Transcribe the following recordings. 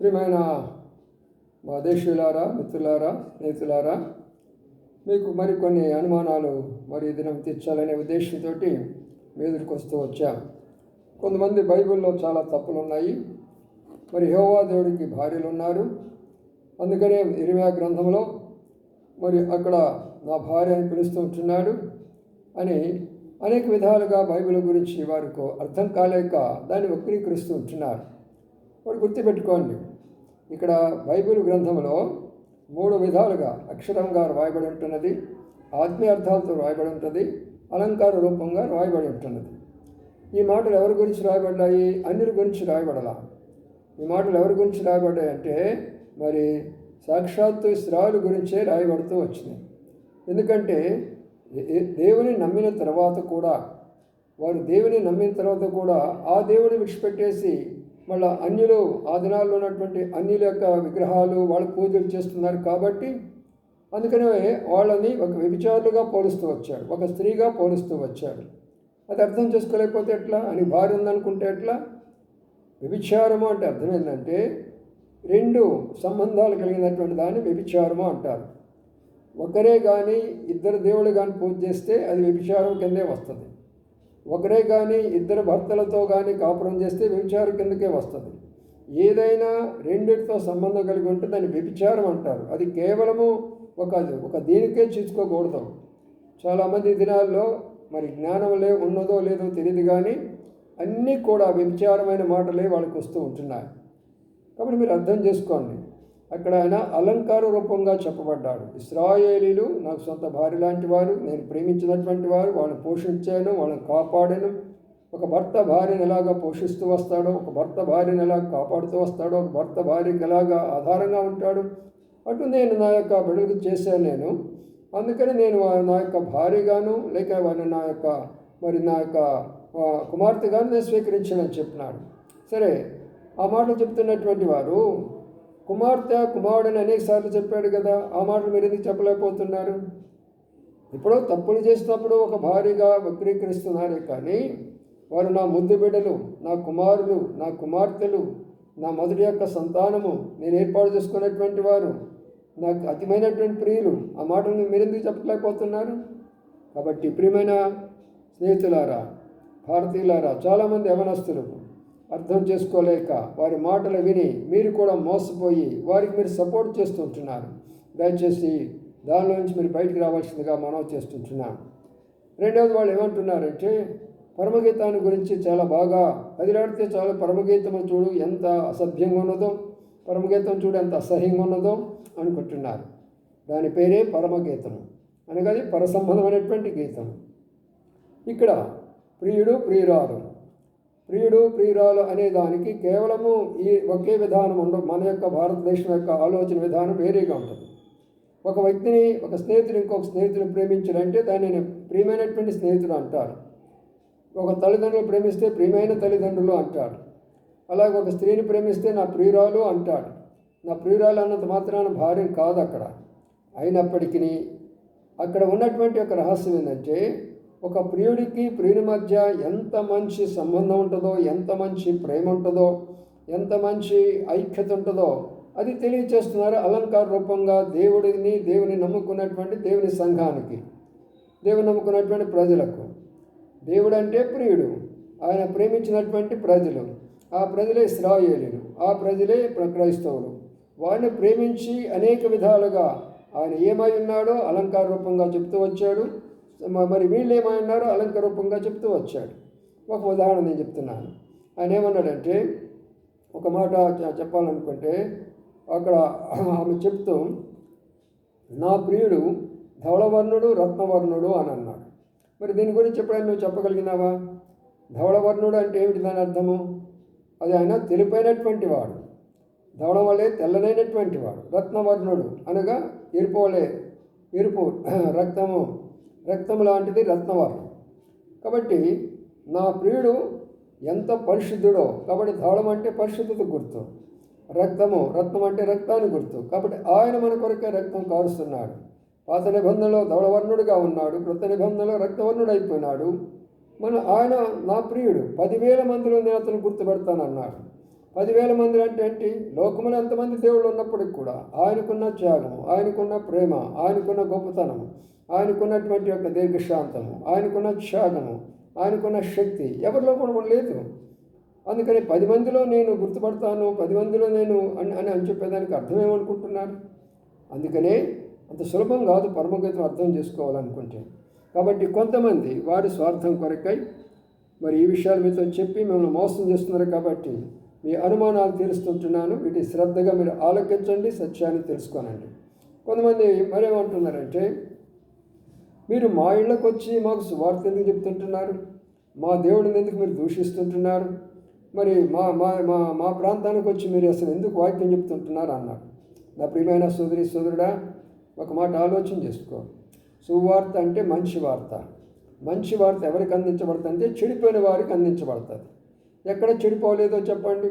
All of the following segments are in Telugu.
ప్రియమైన మా దేశీయులారా మిత్రులారా స్నేహితులారా మీకు మరికొన్ని అనుమానాలు మరి దినం తీర్చాలనే ఉద్దేశంతో మీదరికి వస్తూ వచ్చాం. కొంతమంది బైబిల్లో చాలా తప్పులు ఉన్నాయి మరి హోవా దేవుడికి భార్యలు ఉన్నారు అందుకనే ఇరిమా గ్రంథంలో మరి అక్కడ నా భార్య అని పిలుస్తూ ఉంటున్నాడు అని అనేక విధాలుగా బైబిల్ గురించి వారికి అర్థం కాలేక దాన్ని వక్రీకరిస్తూ ఉంటున్నారు. వాడు గుర్తుపెట్టుకోండి. ఇక్కడ బైబిల్ గ్రంథంలో మూడు విధాలుగా అక్షరంగా రాయబడి ఉంటున్నది ఆత్మీయ అర్థాలతో రాయబడి ఉంటుంది అలంకార రూపంగా రాయబడి ఉంటున్నది. ఈ మాటలు ఎవరి గురించి రాయబడ్డాయి? అన్యుల గురించి రాయబడలా. ఈ మాటలు ఎవరి గురించి రాయబడ్డాయి అంటే మరి సాక్షాత్తు స్త్రావుల గురించే రాయబడుతూ వచ్చినాయి ఎందుకంటే దేవుని నమ్మిన తర్వాత కూడా వారు దేవుని నమ్మిన తర్వాత కూడా ఆ దేవుని విడిచిపెట్టేసి మళ్ళా అన్యులు ఆ దినాల్లో ఉన్నటువంటి అన్యుల యొక్క విగ్రహాలు వాళ్ళు పూజలు చేస్తున్నారు కాబట్టి అందుకనే వాళ్ళని ఒక వ్యభిచారులుగా పోలుస్తూ వచ్చాడు ఒక స్త్రీగా పోలుస్తూ వచ్చాడు. అది అర్థం చేసుకోలేకపోతే ఎట్లా? అని భార్య ఉందనుకుంటే ఎట్లా? వ్యభిచారము అంటే అర్థం ఏంటంటే రెండు సంబంధాలు కలిగినటువంటి దాన్ని వ్యభిచారము అంటారు. ఒకరే కానీ ఇద్దరు దేవుళ్ళు కానీ పూజ చేస్తే అది వ్యభిచారం కిందే వస్తుంది. ఒకరే కానీ ఇద్దరు భర్తలతో కానీ కాపురం చేస్తే వ్యభిచారం కిందకే వస్తుంది. ఏదైనా రెండిటితో సంబంధం కలిగి ఉంటే దాన్ని వ్యభిచారం అంటారు. అది కేవలము ఒక ఒక దీనికే చూసుకోకూడదు. చాలామంది దినాల్లో మరి జ్ఞానం లే ఉన్నదో లేదో తెలియదు కానీ అన్నీ కూడా వ్యభిచారమైన మాటలే వాళ్ళకి వస్తూ ఉంటున్నాయి. కాబట్టి మీరు అర్థం చేసుకోండి. అక్కడ ఆయన అలంకార రూపంగా చెప్పబడ్డాడు. ఇస్రాయేలీలు నాకు సొంత భార్య లాంటి వారు నేను ప్రేమించినటువంటి వారు వాళ్ళని పోషించాను వాళ్ళని కాపాడాను. ఒక భర్త భార్యను ఎలాగా పోషిస్తూ వస్తాడో ఒక భర్త భార్యను ఎలా కాపాడుతూ వస్తాడో ఒక భర్త భార్యకి ఎలాగా ఆధారంగా ఉంటాడు అటు నేను నా యొక్క బిడ్డలకు చేశాను నేను. అందుకని నేను వా- నా యొక్క భార్యగాను లేక వారిని నా యొక్క మరి నా యొక్క కుమార్తెగాను నేను స్వీకరించానని చెప్పినాడు. సరే ఆ మాటలు చెప్తున్నటువంటి వారు కుమార్తె కుమారుడని అనేకసార్లు చెప్పాడు కదా ఆ మాటలు మీరు ఎందుకు చెప్పలేకపోతున్నారు? ఇప్పుడు తప్పులు చేసినప్పుడు ఒక భారీగా వక్రీకరిస్తున్నారే కానీ వారు నా ముద్దు బిడ్డలు నా కుమారులు నా కుమార్తెలు నా మొదటి యొక్క సంతానము నేను ఏర్పాటు చేసుకున్నటువంటి వారు నాకు అతిమైనటువంటి ప్రియులు ఆ మాటలను మీరెందుకు చెప్పలేకపోతున్నారు? కాబట్టి ప్రియమైన స్నేహితులారా భారతీయులారా చాలామంది యవనస్తులు అర్థం చేసుకోలేక వారి మాటలు విని మీరు కూడా మోసపోయి వారికి మీరు సపోర్ట్ చేస్తుంటున్నారు దయచేసి దానిలో నుంచి మీరు బయటికి రావాల్సిందిగా మనం చేస్తుంటున్నాం రెండవది వాళ్ళు ఏమంటున్నారంటే పరమగీతాన్ని గురించి చాలా బాగా కదిలాడితే చాలా పరమగీతం చూడు ఎంత అసభ్యంగా ఉన్నదో పరమగీతం చూడు ఎంత అసహ్యంగా ఉన్నదో అనుకుంటున్నారు దాని పేరే పరమగీతం అనగా పరసంబంధమైనటువంటి గీతం ఇక్కడ ప్రియుడు ప్రియురాలు ప్రియుడు ప్రియురాలు అనే దానికి కేవలము ఈ ఒకే విధానం ఉండదు మన యొక్క భారతదేశం యొక్క ఆలోచన విధానం వేరేగా ఉంటుంది. ఒక వ్యక్తిని ఒక స్నేహితుడు ఇంకొక స్నేహితుని ప్రేమించాలంటే దానిని ప్రియమైనటువంటి స్నేహితుడు అంటారు. ఒక తల్లిదండ్రులు ప్రేమిస్తే ప్రియమైన తల్లిదండ్రులు అంటాడు అలాగే ఒక స్త్రీని ప్రేమిస్తే నా ప్రియురాలు అంటాడు. నా ప్రియురాలు అన్నంత మాత్రాన భార్య కాదు అక్కడ అయినప్పటికీ అక్కడ ఉన్నటువంటి ఒక రహస్యం ఏంటంటే ఒక ప్రియుడికి ప్రియుని మధ్య ఎంత మంచి సంబంధం ఉంటుందో ఎంత మంచి ప్రేమ ఉంటుందో ఎంత మంచి ఐక్యత ఉంటుందో అది తెలియచేస్తున్నారు అలంకార రూపంగా దేవుడిని దేవుని నమ్ముకున్నటువంటి దేవుని సంఘానికి దేవుని నమ్ముకున్నటువంటి ప్రజలకు. దేవుడు అంటే ప్రియుడు. ఆయన ప్రేమించినటువంటి ప్రజలు. ఆ ప్రజలే ఇస్రాయేలీలు. ఆ ప్రజలే క్రైస్తవులు. వారిని ప్రేమించి అనేక విధాలుగా ఆయన ఏమై ఉన్నాడో అలంకార రూపంగా చెప్తూ వచ్చాడు. మరి వీళ్ళు ఏమన్నారో అలంకరూపంగా రూపంగా చెప్తూ వచ్చాడు. ఒక ఉదాహరణ నేను చెప్తున్నాను. ఆయన ఏమన్నాడంటే ఒక మాట చెప్పాలనుకుంటే అక్కడ ఆమె చెప్తూ నా ప్రియుడు ధవళవర్ణుడు రత్నవర్ణుడు అని అన్నాడు. మరి దీని గురించి ఎప్పుడైనా నువ్వు చెప్పగలిగినావా? ధవళవర్ణుడు అంటే ఏమిటి దాని అర్థము? అది ఆయన తెలిపైనటువంటి వాడు. ధవళం తెల్లనైనటువంటి వాడు. రత్నవర్ణుడు అనగా ఎరుపు వలె ఎరుపు రక్తము. రక్తం లాంటిది రత్నవర్ణం కాబట్టి నా ప్రియుడు ఎంత పరిశుద్ధుడో కాబట్టి ధవళం అంటే పరిశుద్ధత గుర్తు. రక్తము రక్తం అంటే రక్తాన్ని గుర్తు. కాబట్టి ఆయన మన కొరకే రక్తం కారుస్తున్నాడు. పాత నిబంధనలో ధవళవర్ణుడిగా ఉన్నాడు కృత నిబంధనలో రక్తవర్ణుడు అయిపోయినాడు మన ఆయన నా ప్రియుడు. పదివేల మందిలో నేను అతను గుర్తుపెడతానన్నాడు. పదివేల మంది అంటే ఏంటి? లోకములు ఎంతమంది దేవుళ్ళు ఉన్నప్పటికి కూడా ఆయనకున్న త్యాగము ఆయనకున్న ప్రేమ ఆయనకున్న గొప్పతనము ఆయనకున్నటువంటి యొక్క దీర్ఘశాంతము ఆయనకున్న త్యాగము ఆయనకున్న శక్తి ఎవరిలో కూడా లేదు అందుకని పది మందిలో నేను గుర్తుపడతాను పది మందిలో నేను అని అని అని చెప్పేదానికి అర్థమేమనుకుంటున్నారు అందుకనే అంత సులభం కాదు పరమగతం అర్థం చేసుకోవాలనుకుంటే. కాబట్టి కొంతమంది వారి స్వార్థం కొరకై మరి ఈ విషయాలు మీతో చెప్పి మిమ్మల్ని మోసం చేస్తున్నారు కాబట్టి మీ అనుమానాలు తీరుస్తుంటున్నాను. వీటి శ్రద్ధగా మీరు ఆలోచించండి సత్యాన్ని తెలుసుకోనండి. కొంతమంది మరేమంటున్నారంటే మీరు మా ఇళ్ళకు వచ్చి మాకు సువార్త ఎందుకు చెప్తుంటున్నారు? మా దేవుడిని ఎందుకు మీరు దూషిస్తుంటున్నారు? మరి మా మా మా మా ప్రాంతానికి వచ్చి మీరు అసలు ఎందుకు వాక్యం చెప్తుంటున్నారు అన్నాడు. నా ప్రియమైన సోదరి సోదరుడా ఒక మాట ఆలోచన చేసుకో. సువార్త అంటే మంచి వార్త. మంచి వార్త ఎవరికి అందించబడుతుందంటే చెడిపోయిన వారికి అందించబడుతుంది. ఎక్కడ చెడిపోలేదో చెప్పండి.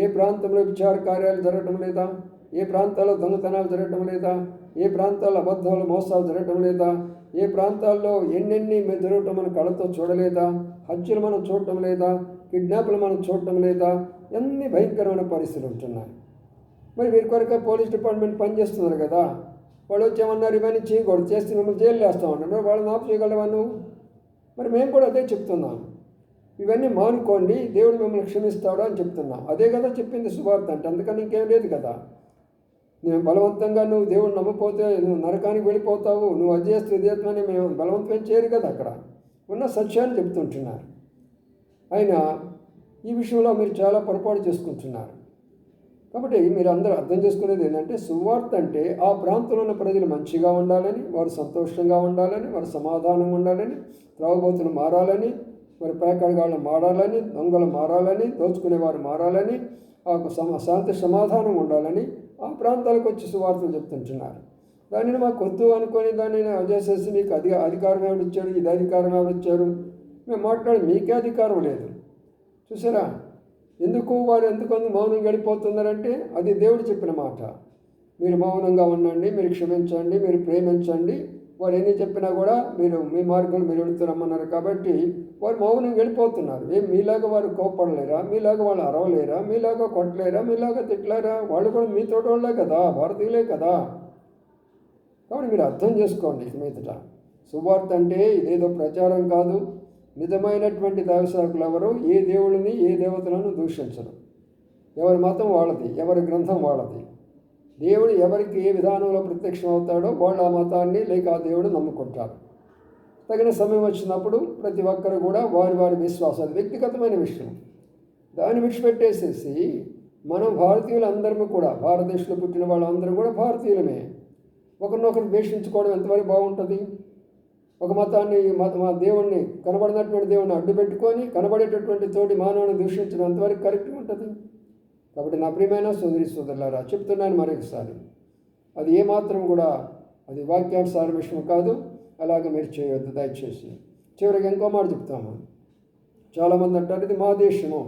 ఏ ప్రాంతంలో విచార కార్యాలు జరగటం లేదా? ఏ ప్రాంతాల్లో దొంగతనాలు జరగటం లేదా? ఏ ప్రాంతాల్లో అబద్ధాలు మోసాలు జరగటం లేదా? ఏ ప్రాంతాల్లో ఎన్నెన్ని జరగటం మన కళ్ళతో చూడలేదా? హత్యలు మనం చూడటం లేదా? కిడ్నాప్లు మనం చూడటం లేదా? ఎన్ని భయంకరమైన పరిస్థితులు ఉంటున్నాయి. మరి వీరి కొరకే పోలీస్ డిపార్ట్మెంట్ పనిచేస్తున్నారు కదా? వాళ్ళు వచ్చేమన్నారు ఇవన్నీ చేయకూడదు చేస్తే మిమ్మల్ని జైలు వేస్తామన్నారు వాళ్ళని ఆపు చేయగలవా నువ్వు? మరి మేము కూడా అదే చెప్తున్నాం. ఇవన్నీ మానుకోండి దేవుడు మిమ్మల్ని క్షమిస్తాడు అని చెప్తున్నాం. అదే కదా చెప్పింది సువార్త అంటే. అందుకని ఇంకేం లేదు కదా. నేను బలవంతంగా నువ్వు దేవుడు నమ్మపోతే నువ్వు నరకానికి వెళ్ళిపోతావు. నువ్వు అది చేస్తే ఇది మేము బలవంతం చేయరు కదా అక్కడ. ఉన్న సత్యాన్ని చెప్తుంటున్నారు అయినా ఈ విషయంలో మీరు చాలా పొరపాటు చేసుకుంటున్నారు. కాబట్టి మీరు అందరూ అర్థం చేసుకునేది ఏంటంటే సువార్త అంటే ఆ ప్రాంతంలో ఉన్న ప్రజలు మంచిగా ఉండాలని వారు సంతోషంగా ఉండాలని వారు సమాధానంగా ఉండాలని త్రాగుబోతులు మారాలని మరి పేకాడగాళ్ళు మారాలని దొంగలు మారాలని దోచుకునేవారు మారాలని ఆ సమ శాంతి సమాధానం ఉండాలని ఆ ప్రాంతాలకు వచ్చి సువార్తలు చెప్తుంటున్నారు. దానిని మాకు వద్దు అనుకొని దానిని చేసేసి మీకు అధి అధికారం ఎవరు ఇచ్చారు? ఇది అధికారం ఎవరు ఇచ్చారు? మేము మాట్లాడి మీకే అధికారం లేదు. చూసారా? ఎందుకు వారు ఎందుకు మౌనం గడిపోతున్నారంటే అది దేవుడు చెప్పిన మాట. మీరు మౌనంగా ఉండండి మీరు క్షమించండి మీరు ప్రేమించండి వారు ఎన్ని చెప్పినా కూడా మీరు మీ మార్గం మీరు వెళుతున్నామన్నారు కాబట్టి వారు మౌనంగా వెళ్ళిపోతున్నారు. ఏం మీలాగా వారు కోపడలేరా మీలాగా వాళ్ళు అరవలేరా? మీలాగా కొట్టలేరా? మీలాగా తిట్టలేరా? వాళ్ళు కూడా మీతో వాళ్ళే కదా భారతీయులే కదా. కాబట్టి మీరు అర్థం చేసుకోండి మీదట సువార్త అంటే ఇదేదో ప్రచారం కాదు. నిజమైనటువంటి దైవసేవకులు ఎవరు? ఏ దేవుడిని ఏ దేవతలను దూషించరు. ఎవరి మతం వాళ్ళది ఎవరి గ్రంథం వాళ్ళది. దేవుడు ఎవరికి ఏ విధానంలో ప్రత్యక్షం అవుతాడో వాళ్ళు ఆ మతాన్ని లేక ఆ దేవుడు నమ్ముకుంటారు. తగిన సమయం వచ్చినప్పుడు ప్రతి ఒక్కరు కూడా వారి వారి విశ్వాసాలు వ్యక్తిగతమైన విషయం. దాన్ని విడిచిపెట్టేసేసి మనం భారతీయులందరము కూడా భారతదేశంలో పుట్టిన వాళ్ళందరూ కూడా భారతీయులమే. ఒకరినొకరు ద్వేషించుకోవడం ఎంతవరకు బాగుంటుంది? ఒక మతాన్ని మత మా దేవుణ్ణి కనబడినటువంటి దేవుణ్ణి అడ్డు పెట్టుకొని కనబడేటటువంటి తోటి మానవుని దూషించడం ఎంతవరకు కరెక్ట్గా ఉంటుంది? కాబట్టి నా ప్రియమైన సోదరి సోదరులారా చెప్తున్నాను మరొకసారి. అది ఏమాత్రం కూడా అది వాక్యానుసార విషయం కాదు అలాగే మీరు చేయవద్దు దయచేసి. చివరికి ఇంకో మాట చెప్తాము. చాలామంది అంటారు ఇది మా దేశము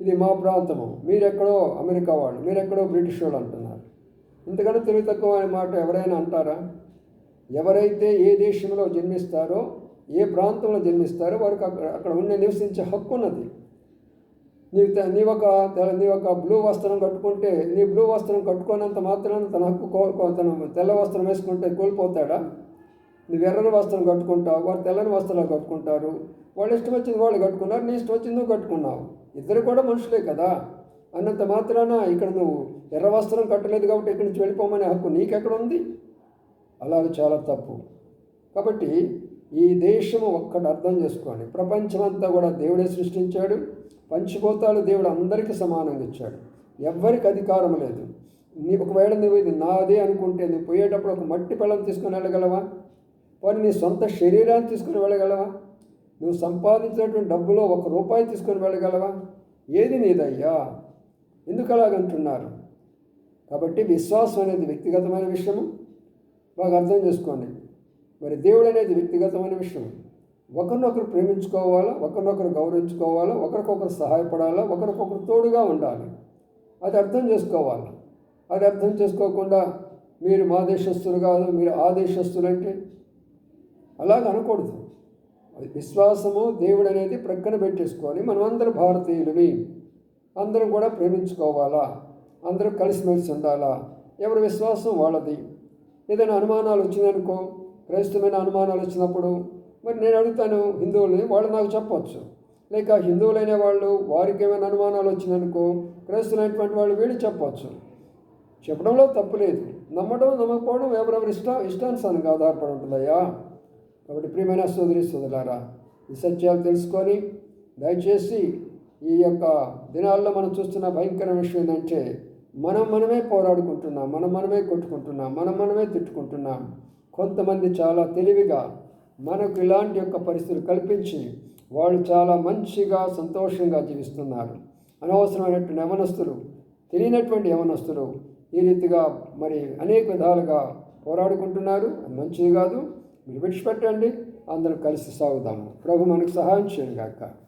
ఇది మా ప్రాంతము మీరెక్కడో అమెరికా వాళ్ళు మీరెక్కడో బ్రిటిష్ వాళ్ళు అంటున్నారు. ఇంతకంటే తెలివి తక్కువ అనే మాట ఎవరైనా అంటారా? ఎవరైతే ఏ దేశంలో జన్మిస్తారో ఏ ప్రాంతంలో జన్మిస్తారో వారికి అక్కడ అక్కడ ఉండే నివసించే హక్కు ఉన్నది. నీ నీ ఒక నీ ఒక బ్లూ వస్త్రం కట్టుకుంటే నీ బ్లూ వస్త్రం కట్టుకున్నంత మాత్రాన తన హక్కు కో తన తెల్ల వస్త్రం వేసుకుంటే కోల్పోతాడా? నువ్వు ఎర్రని వస్త్రం కట్టుకుంటావు వారు తెల్లని వస్త్రాలు కట్టుకుంటారు. వాళ్ళు ఇష్టం వచ్చింది వాళ్ళు కట్టుకున్నారు నీ ఇష్టం వచ్చింది నువ్వు కట్టుకున్నావు. ఇద్దరు కూడా మనుషులే కదా. అన్నంత మాత్రాన ఇక్కడ నువ్వు ఎర్ర వస్త్రం కట్టలేదు కాబట్టి ఇక్కడి నుంచి వెళ్ళిపోమనే హక్కు నీకెక్కడ ఉంది? అలాగే చాలా తప్పు. కాబట్టి ఈ దేశము ఒక్కటి అర్థం చేసుకోండి. ప్రపంచమంతా కూడా దేవుడే సృష్టించాడు. పంచిపోతాలు దేవుడు అందరికీ సమానంగా ఇచ్చాడు. ఎవ్వరికి అధికారం లేదు. నీ ఒకవేళ నువ్వు ఇది నాదే అనుకుంటే నువ్వు పోయేటప్పుడు ఒక మట్టి పళ్ళం తీసుకుని వెళ్ళగలవా? పోనీ నీ సొంత శరీరాన్ని తీసుకుని వెళ్ళగలవా? నువ్వు సంపాదించినటువంటి డబ్బులో ఒక రూపాయి తీసుకొని వెళ్ళగలవా? ఏది నీదయ్యా? ఎందుకు అలాగంటున్నారు కాబట్టి విశ్వాసం అనేది వ్యక్తిగతమైన విషయము. బాగా అర్థం చేసుకోండి. మరి దేవుడు అనేది వ్యక్తిగతమైన విషయం. ఒకరినొకరు ప్రేమించుకోవాలా ఒకరినొకరు గౌరవించుకోవాలా ఒకరికొకరు సహాయపడాలా ఒకరికొకరు తోడుగా ఉండాలి. అది అర్థం చేసుకోవాలి. అది అర్థం చేసుకోకుండా మీరు మా దేశస్తులు కాదు మీరు ఆ దేశస్తులు అంటే అలాగ అనకూడదు. అది విశ్వాసము దేవుడు అనేది ప్రక్కన పెట్టేసుకొని మనమందరం భారతీయులమే అందరం కూడా ప్రేమించుకోవాలా అందరూ కలిసిమెలిసి ఉండాలా ఎవరి విశ్వాసం వాళ్ళది. ఏదైనా అనుమానాలు వచ్చిందనుకో క్రైస్తవమైన అనుమానాలు వచ్చినప్పుడు మరి నేను అడుగుతాను హిందువులని వాళ్ళు నాకు చెప్పవచ్చు లేక హిందువులైన వాళ్ళు వారికి ఏమైనా అనుమానాలు వచ్చిందనుకో క్రైస్తవులైనటువంటి వాళ్ళు వీళ్ళు చెప్పవచ్చు చెప్పడంలో తప్పు లేదు. నమ్మడం నమ్మకపోవడం ఎవరెవరి ఇష్ట ఇష్టానుసారంగా ఆధారపడి ఉంటుందయ్యా. కాబట్టి ప్రియమైన సోదరి సోదరులారా ఈ సత్యాలు తెలుసుకొని దయచేసి ఈ యొక్క దినాల్లో మనం చూస్తున్న భయంకర విషయం ఏంటంటే మనం మనమే పోరాడుకుంటున్నాం మనం మనమే కొట్టుకుంటున్నాం మనం మనమే తిట్టుకుంటున్నాం. కొంతమంది చాలా తెలివిగా మనకు ఇలాంటి యొక్క పరిస్థితులు కల్పించి వాళ్ళు చాలా మంచిగా సంతోషంగా జీవిస్తున్నారు. అనవసరమైనటువంటి యవనస్తులు తెలియనటువంటి యవనస్తులు ఈ రీతిగా మరి అనేక విధాలుగా పోరాడుకుంటున్నారు. అది మంచిది కాదు. మీరు విడిచిపెట్టండి. అందరం కలిసి సాగుదాము ప్రభు మనకు సహాయం చేయగాక